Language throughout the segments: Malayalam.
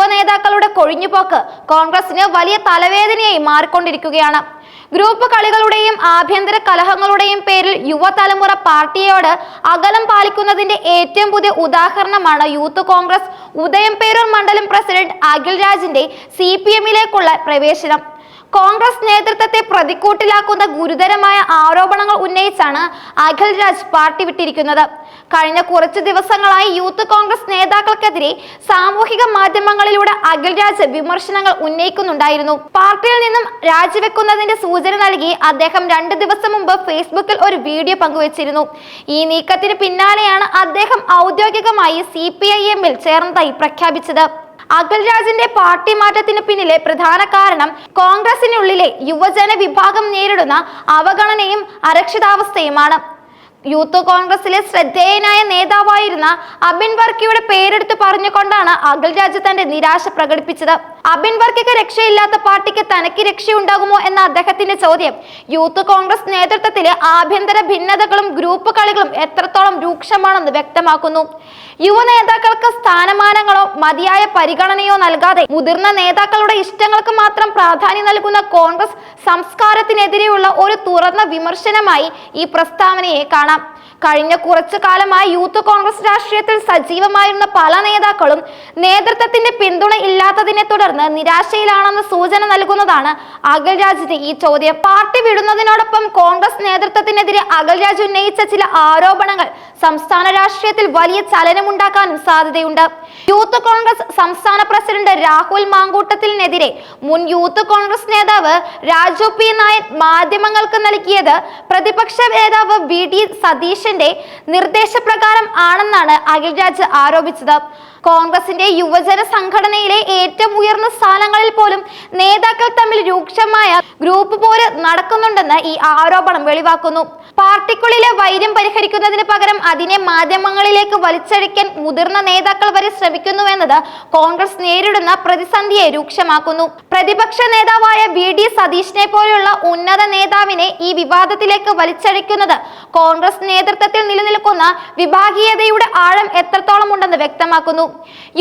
യുവ നേതാക്കളുടെ കൊഴിഞ്ഞുപോക്ക് കോൺഗ്രസിന് വലിയ തലവേദനയായി മാറിക്കൊണ്ടിരിക്കുകയാണ്. ഗ്രൂപ്പ് കളികളുടെയും ആഭ്യന്തര കലഹങ്ങളുടെയും പേരിൽ യുവതലമുറ പാർട്ടിയോട് അകലം പാലിക്കുന്നതിന്റെ ഏറ്റവും പുതിയ ഉദാഹരണമാണ് യൂത്ത് കോൺഗ്രസ്. ഉദയംപേരൂർ മണ്ഡലം പ്രസിഡന്റ് അഖിൽ രാജിന്റെ സി പി എമ്മിലേക്കുള്ള പ്രവേശനം. കോൺഗ്രസ് നേതൃത്വത്തെ പ്രതിക്കൂട്ടിലാക്കുന്ന ഗുരുതരമായ ആരോപണങ്ങൾ ഉന്നയിച്ചാണ് അഖിൽ രാജ് പാർട്ടി വിട്ടിരിക്കുന്നത്. കഴിഞ്ഞ കുറച്ച് ദിവസങ്ങളായി യൂത്ത് കോൺഗ്രസ് നേതാക്കൾക്കെതിരെ സാമൂഹിക മാധ്യമങ്ങളിലൂടെ അഖിൽ രാജ് വിമർശനങ്ങൾ ഉന്നയിക്കുന്നുണ്ടായിരുന്നു. പാർട്ടിയിൽ നിന്നും രാജിവെക്കുന്നതിന്റെ സൂചന നൽകി അദ്ദേഹം രണ്ട് ദിവസം മുമ്പ് ഫേസ്ബുക്കിൽ ഒരു വീഡിയോ പങ്കുവച്ചിരുന്നു. ഈ നീക്കത്തിന് പിന്നാലെയാണ് അദ്ദേഹം ഔദ്യോഗികമായി സി പി ഐ എമ്മിൽ ചേർന്നതായി പ്രഖ്യാപിച്ചത്. അഖിൽ രാജിന്റെ പാർട്ടി മാറ്റത്തിന് പിന്നിലെ പ്രധാന കാരണം കോൺഗ്രസിനുള്ളിലെ യുവജന വിഭാഗം നേരിടുന്ന അവഗണനയും അരക്ഷിതാവസ്ഥയുമാണ്. യൂത്ത് കോൺഗ്രസിലെ ശ്രദ്ധേയനായ നേതാവായിരുന്ന അബിൻ വർക്കിയുടെ പേരെടുത്ത് പറഞ്ഞുകൊണ്ടാണ് അഖിൽ രാജ് തന്റെ നിരാശ പ്രകടിപ്പിച്ചത്. അബിൻ വർക്കിക്ക് രക്ഷയില്ലാത്ത പാർട്ടിക്ക് തനിക്ക് രക്ഷയുണ്ടാകുമോ എന്ന അദ്ദേഹത്തിന്റെ ചോദ്യം. യൂത്ത് കോൺഗ്രസ് നേതൃത്വത്തിൽ ആഭ്യന്തര ഭിന്നതകളും ഗ്രൂപ്പ് കളികളും എത്രത്തോളം രൂക്ഷമാണെന്ന് വ്യക്തമാക്കുന്നു. യുവ നേതാക്കൾക്ക് സ്ഥാനമാനങ്ങളോ മതിയായ പരിഗണനയോ നൽകാതെ മുതിർന്ന നേതാക്കളുടെ ഇഷ്ടങ്ങൾക്ക് മാത്രം പ്രാധാന്യം നൽകുന്ന കോൺഗ്രസ് സംസ്കാരത്തിനെതിരെയുള്ള ഒരു തുറന്ന വിമർശനമായി ഈ പ്രസ്താവനയെ കാണാം. കഴിഞ്ഞ കുറച്ചു കാലമായി യൂത്ത് കോൺഗ്രസ് രാഷ്ട്രീയത്തിൽ സജീവമായിരുന്ന പല നേതാക്കളും നേതൃത്വത്തിന്റെ പിന്തുണ ഇല്ലാത്തതിനെ തുടർന്ന് നിരാശയിലാണെന്ന സൂചന നൽകുന്നതാണ് അഖിൽ രാജിന്റെ ഈ ചോദ്യം. പാർട്ടി വിടുന്നതിനോടൊപ്പം കോൺഗ്രസ് നേതൃത്വത്തിനെതിരെ അഖിൽ രാജ് ഉന്നയിച്ച ചില ആരോപണങ്ങൾ സംസ്ഥാന രാഷ്ട്രീയത്തിൽ വലിയ ചലനമുണ്ടാക്കാനും സാധ്യതയുണ്ട്. യൂത്ത് കോൺഗ്രസ് സംസ്ഥാന പ്രസിഡന്റ് രാഹുൽ മാങ്കൂട്ടത്തിനെതിരെ മുൻ യൂത്ത് കോൺഗ്രസ് നേതാവ് രാജു പി നായൻ മാധ്യമങ്ങൾക്ക് നൽകിയത് പ്രതിപക്ഷ നേതാവ് വി ഡി സതീശന്റെ നിർദ്ദേശപ്രകാരം ആണെന്നാണ് അഖിൽ രാജ് ആരോപിച്ചത്. കോൺഗ്രസിന്റെ യുവജന സംഘടനയിലെ ഏറ്റവും ഉയർന്ന സ്ഥാനങ്ങളിൽ പോലും നേതാക്കൾ തമ്മിൽ രൂക്ഷമായ ഗ്രൂപ്പ് പോര് നടക്കുന്നുണ്ടെന്ന് ഈ ആരോപണം വെളിവാക്കുന്നു. പാർട്ടിക്കുള്ളിലെ വൈര്യം പരിഹരിക്കുന്നതിന് പകരം അതിനെ മാധ്യമങ്ങളിലേക്ക് വലിച്ചഴിക്കാൻ മുതിർന്ന നേതാക്കൾ വരെ ശ്രമിക്കുന്നുവെന്നത് കോൺഗ്രസ് നേരിടുന്ന പ്രതിസന്ധിയെ രൂക്ഷമാക്കുന്നു. പ്രതിപക്ഷ നേതാവായ വി ഡി സതീഷിനെ പോലെയുള്ള ഉന്നത നേതാവിനെ ഈ വിവാദത്തിലേക്ക് വലിച്ചഴിക്കുന്നത് കോൺഗ്രസ് നേതൃത്വത്തിൽ നിലനിൽക്കുന്ന വിഭാഗീയതയുടെ ആഴം എത്രത്തോളം ഉണ്ടെന്ന് വ്യക്തമാക്കുന്നു.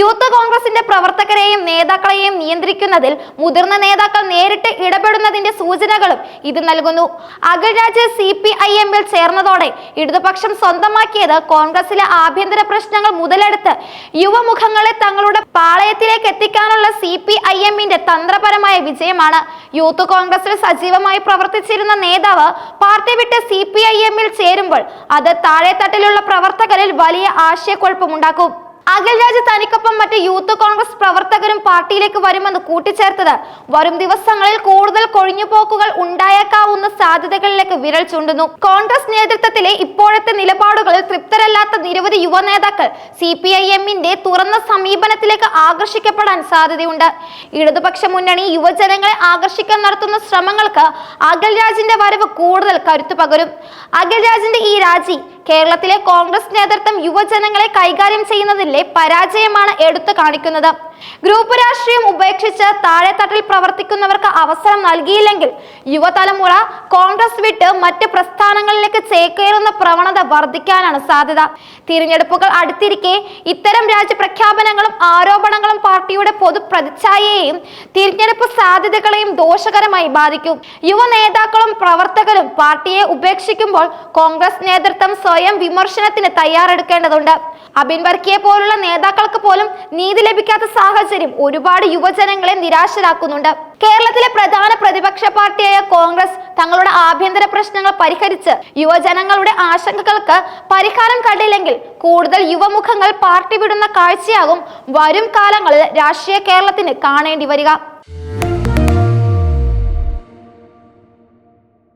യൂത്ത് കോൺഗ്രസിന്റെ പ്രവർത്തകരെയും നേതാക്കളെയും നിയന്ത്രിക്കുന്നതിൽ മുതിർന്ന നേതാക്കൾ നേരിട്ട് ഇടപെടുന്നതിന്റെ സൂചനകളും ഇത് നൽകുന്നു. Akhil Raj C P I എമ്മിൽ ചേർന്നതോടെ ഇടതുപക്ഷം സ്വന്തമാക്കിയത് കോൺഗ്രസിലെ ആഭ്യന്തര പ്രശ്നങ്ങൾ മുതലെടുത്ത് യുവമുഖങ്ങളെ തങ്ങളുടെ പാളയത്തിലേക്ക് എത്തിക്കാനുള്ള സി പി ഐ എമ്മിന്റെ തന്ത്രപരമായ വിജയമാണ്. യൂത്ത് കോൺഗ്രസിൽ സജീവമായി പ്രവർത്തിച്ചിരുന്ന നേതാവ് പാർട്ടി വിട്ട് സി പി ഐ എമ്മിൽ ചേരുമ്പോൾ അത് താഴെത്തട്ടിലുള്ള പ്രവർത്തകരിൽ വലിയ ആശയക്കുഴപ്പമുണ്ടാക്കും. അഖിൽ രാജ് തനിക്കൊപ്പം മറ്റ് യൂത്ത് കോൺഗ്രസ് പ്രവർത്തകരും പാർട്ടിയിലേക്ക് വരുമെന്ന് കൂട്ടിച്ചേർത്തത് വരും ദിവസങ്ങളിൽ കൂടുതൽ കൊഴിഞ്ഞുപോക്കുകൾ ഉണ്ടായേക്കാവുന്ന സാധ്യതകളിലേക്ക് വിരൽ ചൂണ്ടുന്നു. കോൺഗ്രസ് നേതൃത്വത്തിലെ ഇപ്പോഴത്തെ നിലപാടുകളിൽ തൃപ്തരല്ലാത്ത നിരവധി യുവ നേതാക്കൾ സി പി ഐ എമ്മിന്റെ തുറന്ന സമീപനത്തിലേക്ക് ആകർഷിക്കപ്പെടാൻ സാധ്യതയുണ്ട്. ഇടതുപക്ഷ മുന്നണി യുവജനങ്ങളെ ആകർഷിക്കാൻ നടത്തുന്ന ശ്രമങ്ങൾക്ക് അഖിൽ രാജിന്റെ വരവ് കൂടുതൽ കരുത്തു പകരും. അഖിൽ രാജിന്റെ ഈ രാജി കേരളത്തിലെ കോൺഗ്രസ് നേതൃത്വം യുവജനങ്ങളെ കൈകാര്യം ചെയ്യുന്നതിലെ പരാജയമാണ് എടുത്തു കാണിക്കുന്നത്. ഗ്രൂപ്പ് രാഷ്ട്രീയം ഉപേക്ഷിച്ച് താഴെത്തട്ടിൽ പ്രവർത്തിക്കുന്നവർക്ക് അവസരം നൽകിയില്ലെങ്കിൽ യുവതലമുറ കോൺഗ്രസ് വിട്ട് മറ്റ് പ്രസ്ഥാനങ്ങളിലേക്ക് ചേക്കേറുന്ന പ്രവണത വർദ്ധിക്കാനാണ് സാധ്യത. തിരഞ്ഞെടുപ്പുകൾ അടുത്തിരിക്കെ ഇത്തരം രാജ്യപ്രഖ്യാപനങ്ങളും ആരോപണങ്ങളും പാർട്ടിയുടെ പൊതു പ്രതിച്ഛായയെയും തിരഞ്ഞെടുപ്പ് സാധ്യതകളെയും ദോഷകരമായി ബാധിക്കും. യുവ നേതാക്കളും പ്രവർത്തകരും പാർട്ടിയെ ഉപേക്ഷിക്കുമ്പോൾ കോൺഗ്രസ് നേതൃത്വം സ്വയം വിമർശനത്തിന് തയ്യാറെടുക്കേണ്ടതുണ്ട്. അബിൻ വർക്കിയെ പോലുള്ള നേതാക്കൾക്ക് പോലും നീതി ലഭിക്കാത്ത സാഹചര്യം ഒരുപാട് യുവജനങ്ങളെ നിരാശരാക്കുന്നുണ്ട്. കേരളത്തിലെ പ്രധാന പ്രതിപക്ഷ പാർട്ടിയായ കോൺഗ്രസ് തങ്ങളുടെ ആഭ്യന്തര പ്രശ്നങ്ങൾ പരിഹരിച്ച് യുവജനങ്ങളുടെ ആശങ്കകൾക്ക് പരിഹാരം കണ്ടില്ലെങ്കിൽ കൂടുതൽ യുവമുഖങ്ങൾ പാർട്ടി വിടുന്ന കാഴ്ചയാകും വരും കാലങ്ങളിൽ രാഷ്ട്രീയ കേരളത്തിന് കാണേണ്ടി വരിക.